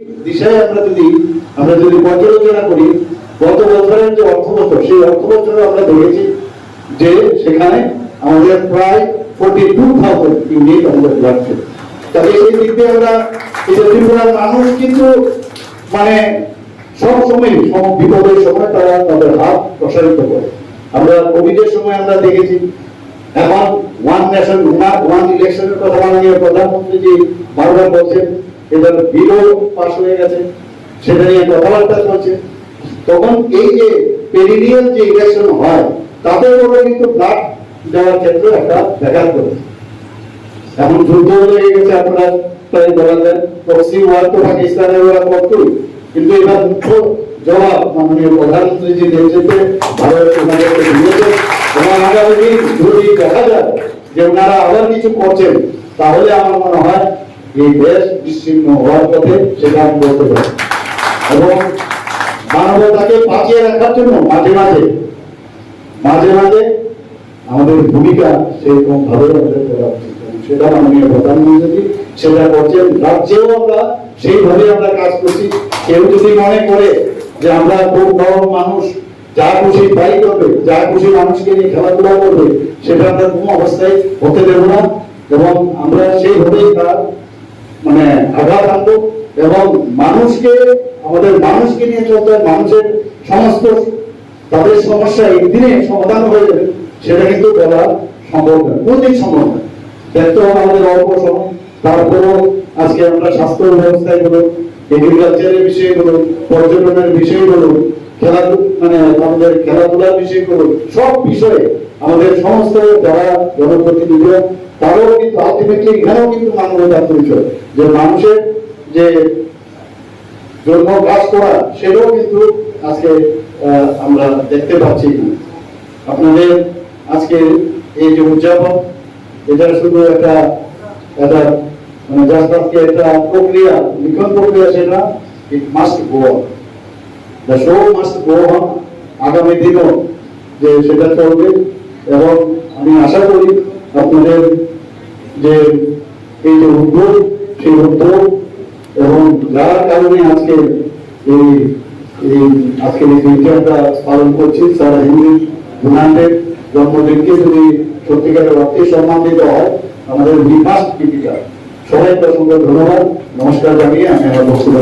দিশায় আমরা যদি আমরা যদি পর্যালোচনা করি, গত বছরের যে অর্থ বছর, সেই অর্থ বছরে আমরা দেখেছি যে সেখানে আমাদের প্রায় ফোর্টি টু থাউজেন্ড ইউনিট আমাদের লাগছে এই দিক দিয়ে আমরা যে ত্রিপুরার মানুষ কিন্তু মানে সব সময়, সব বিপদের সময় তারা তাদের হাত প্রসারিত করে। আমরা কোভিডের সময় আমরা দেখেছি এখন ওয়ান নেশন ওয়ান ইলেকশনের কথা মাননীয় প্রধানমন্ত্রী জি বারবার বলছেন পাস হয়ে গেছে। সেটা নিয়ে কথাবার্তা চলছে। তখন এই যে যে হয় উপরে কিন্তু ব্লাড দেওয়ার ক্ষেত্রে একটা ব্যাঘাত করেছে এখন যুদ্ধ লেগে গেছে প্রায় বলা যায় প্রক্সি ওয়ার তো পাকিস্তানের ওরা কিন্তু এবার মুখ্য জবাব মাননীয় এবং আগামী দিন যদি দেখা যায় যে ওনারা আবার কিছু করছেন, তাহলে আমার মনে হয় এই দেশ বিচ্ছিন্ন হওয়ার পথে সেটা বলতে পারি। এবং মানবতাকে বাঁচিয়ে রাখার জন্য মাঝে মাঝে মাঝে মাঝে আমাদের ভূমিকা সেরকম ভাবে আমাদের করা উচিত। সেটা মাননীয় প্রধানমন্ত্রী সেটা করছেন। রাজ্যেও আমরা সেইভাবে আমরা কাজ করছি। কেউ যদি মনে করে যে আমরা খুব বড় মানুষ, যা খুশি তাই করবে, যা খুশি মানুষকে নিয়ে খেলাধুলা করবে, সেটা আমরা কোনো অবস্থায় হতে দেব না। এবং আমরা সেইভাবেই তার মানে আঘাত আনব এবং মানুষকে আমাদের মানুষকে নিয়ে চলতে হয়, মানুষের সমস্ত তাদের সমস্যা একদিনে সমাধান হয়ে যাবে সেটা কিন্তু বলা সম্ভব নয় কোনদিন সম্ভব নয়। হবে আমাদের অল্প সময় তারপরেও আজকে আমরা স্বাস্থ্য ব্যবস্থায় বলুন এগ্রিকালচারের বিষয়গুলো পর্যটনের বিষয়গুলো খেলাধুলা মানে আমাদের খেলাধুলার বিষয়গুলো সব বিষয়ে আমাদের সমস্ত যারা জনপ্রতিনিধি তারাও কিন্তু আলটিমেটলি এখানেও কিন্তু মানবতার পরিচয়। যে মানুষের যে জন্ম কাজ করা, সেটাও কিন্তু আজকে আমরা দেখতে পাচ্ছি আপনাদের আজকে এই যে উদযাপন, এটা শুধু একটা একটা মানে আজকে একটা প্রক্রিয়া, লিখন প্রক্রিয়া সেটা it must go the show must go on আগামী দিনও যে সেটা চলবে এবং আমি আশা করি আপনাদের যে এই যে উদ্যোগ, সেই উদ্যোগ এবং যার কারণে আজকে এই আজকে এই দিনটা আমরা পালন করছি সারা হিন্দু গুণান্তের জন্মদিনকে যদি সত্যিকারের অর্থে সম্মান দিতে হয়, আমাদের বিকাশ কৃতিকা সবাইকে অসংখ্য ধন্যবাদ। নমস্কার জানিয়ে আমি আমার বক্তব্য